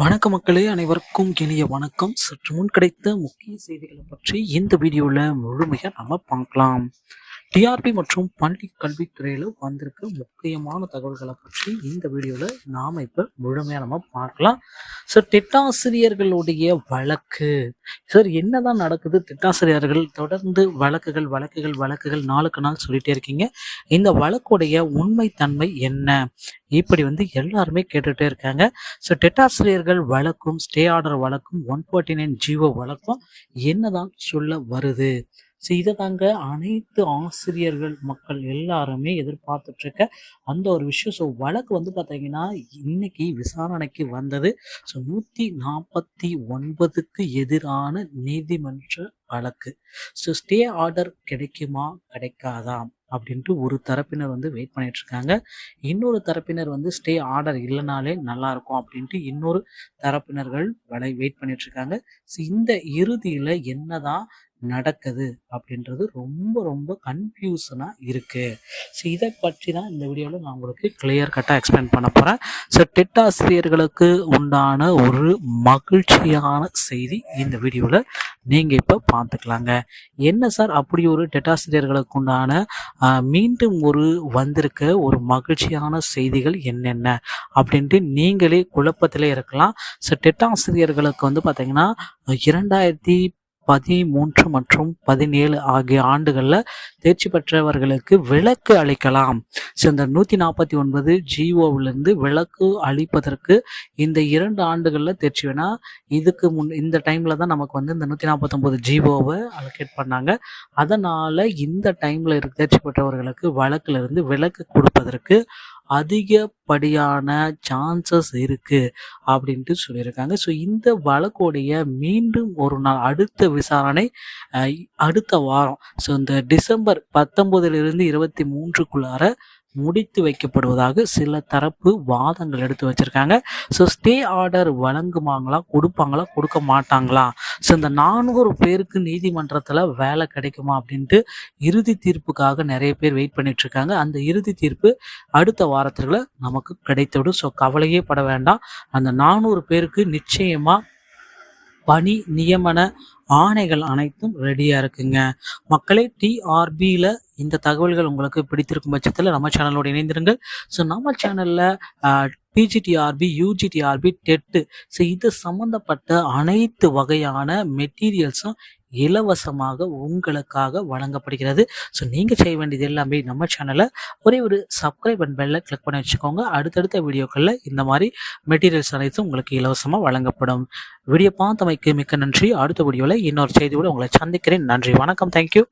வணக்க மக்களே அனைவருக்கும் இனிய வணக்கம். சற்று முன் கிடைத்த முக்கிய செய்திகளை பற்றி இந்த வீடியோவில் முழுமையாக நம்ம பார்க்கலாம். டிஆர்பி மற்றும் பள்ளி கல்வித்துறையில் வந்திருக்க முக்கியமான தகவல்களை பற்றி இந்த வீடியோவில் நாம் இப்போ முழுமையாக நம்ம பார்க்கலாம். சார் திட்டாசிரியர்களுடைய வழக்கு. சார் என்னதான் நடக்குது? திட்டாசிரியர்கள் தொடர்ந்து வழக்குகள் வழக்குகள் வழக்குகள் நாளுக்கு நாள் சொல்லிட்டே இருக்கீங்க. இந்த வழக்குடைய உண்மைத்தன்மை என்ன? இப்படி வந்து எல்லாருமே கேட்டுகிட்டே இருக்காங்க. ஸோ டெட்டாசிரியர்கள் வழக்கும் ஸ்டே ஆர்டர் வழக்கும் ஒன் ஃபார்ட்டி நைன் ஜீவோ வழக்கும் என்னதான் சொல்ல வருது? ஸோ இதை தாங்க அனைத்து ஆசிரியர்கள் மக்கள் எல்லாருமே எதிர்பார்த்துட்டு இருக்க அந்த ஒரு விஷயம். ஸோ வழக்கு வந்து பார்த்தீங்கன்னா இன்னைக்கு விசாரணைக்கு வந்தது. ஸோ நூற்றி நாற்பத்தி ஒன்பதுக்கு எதிரான நீதிமன்ற வழக்கு. ஸோ ஸ்டே ஆர்டர் கிடைக்குமா கிடைக்காதா அப்படின்ட்டு ஒரு தரப்பினர் வந்து வெயிட் பண்ணிட்டு இருக்காங்க இன்னொரு தரப்பினர் வந்து ஸ்டே ஆர்டர் இல்லைனாலே நல்லா இருக்கும் அப்படின்ட்டு இன்னொரு தரப்பினர்கள் வலை வெயிட் பண்ணிட்டு இருக்காங்க ஸோ இந்த இறுதியில் என்னதான் நடக்குது அப்படின்றது ரொம்ப ரொம்ப கன்ஃபியூஷனாக இருக்குது ஸோ இதை பற்றி தான் இந்த வீடியோவில் நான் உங்களுக்கு கிளியர் கட்டாக எக்ஸ்பிளைன் பண்ண போகிறேன் ஸோ டெட் ஆசிரியர்களுக்கு உண்டான ஒரு மகிழ்ச்சியான செய்தி இந்த வீடியோவில் நீங்கள் இப்போ பார்த்துக்கலாங்க. என்ன சார் அப்படி ஒரு டெட்டாசிரியர்களுக்கு உண்டான மீண்டும் ஒரு வந்திருக்க ஒரு மகிழ்ச்சியான செய்திகள் என்னென்ன அப்படின்ட்டு நீங்களே குழப்பத்திலே இருக்கலாம். ஸோ டெட் ஆசிரியர்களுக்கு வந்து பார்த்தீங்கன்னா இரண்டாயிரத்தி பதிமூன்று மற்றும் பதினேழு ஆகிய ஆண்டுகளில் தேர்ச்சி பெற்றவர்களுக்கு விலக்கு அளிக்கலாம். ஸோ இந்த நூற்றி நாற்பத்தி ஒன்பது ஜிஓவிலிருந்து விலக்கு அளிப்பதற்கு இந்த இரண்டு ஆண்டுகளில் தேர்ச்சி வேணால் இதுக்கு முன் இந்த டைமில் தான் நமக்கு வந்து இந்த நூற்றி நாற்பத்தொம்போது ஜிஓவை அலோகேட் பண்ணாங்க. அதனால் இந்த டைமில் இருக்க தேர்ச்சி பெற்றவர்களுக்கு வழக்கிலிருந்து விலக்கு கொடுப்பதற்கு அதிகப்படியான சான்சஸ் இருக்குது அப்படின்ட்டு சொல்லியிருக்காங்க. ஸோ இந்த வழக்குடைய மீண்டும் ஒரு நாள் அடுத்த விசாரணை அடுத்த வாரம். ஸோ இந்த டிசம்பர் பத்தொம்போதிலிருந்து இருபத்தி மூன்றுக்குள்ளார முடித்து வைக்கப்படுவதாக சில தரப்பு வாதங்கள் எடுத்து வச்சிருக்காங்க. ஸோ ஸ்டே ஆர்டர் வழங்குவாங்களா கொடுப்பாங்களா கொடுக்க மாட்டாங்களா? ஸோ இந்த நானூறு பேருக்கு நீதிமன்றத்தில் வேலை கிடைக்குமா அப்படின்ட்டு இறுதி தீர்ப்புக்காக நிறைய பேர் வெயிட் பண்ணிட்டு இருக்காங்க. அந்த இறுதி தீர்ப்பு அடுத்த வாரத்தில் நமக்கு கிடைத்துவிடும். ஸோ கவலையே பட வேண்டாம். அந்த நானூறு பேருக்கு நிச்சயமா பணி நியமன ஆணைகள் அனைத்தும் ரெடியாக இருக்குங்க. மக்களே டிஆர்பியில் இந்த தகவல்கள் உங்களுக்கு பிடித்திருக்கும் பட்சத்தில் நம்ம சேனலோடு இணைந்திருங்கள். ஸோ நம்ம சேனலில் பிஜிடிஆர்பி யூஜிடிஆர்பி டெட்டு ஸோ இது சம்மந்தப்பட்ட அனைத்து வகையான மெட்டீரியல்ஸும் இலவசமாக உங்களுக்காக வழங்கப்படுகிறது. ஸோ நீங்கள் செய்ய வேண்டியது எல்லாமே நம்ம சேனலை ஒரே ஒரு சப்ஸ்கிரைப் அண்ட் பெல்ல கிளிக் பண்ணி வச்சுக்கோங்க. அடுத்தடுத்த வீடியோக்களில் இந்த மாதிரி மெட்டீரியல்ஸ் அனைத்தும் உங்களுக்கு இலவசமாக வழங்கப்படும். வீடியோ பார்த்தமைக்கு மிக்க நன்றி. அடுத்த வீடியோவில் இன்னொரு செய்தியோடு உங்களை சந்திக்கிறேன். நன்றி. வணக்கம். தேங்க்யூ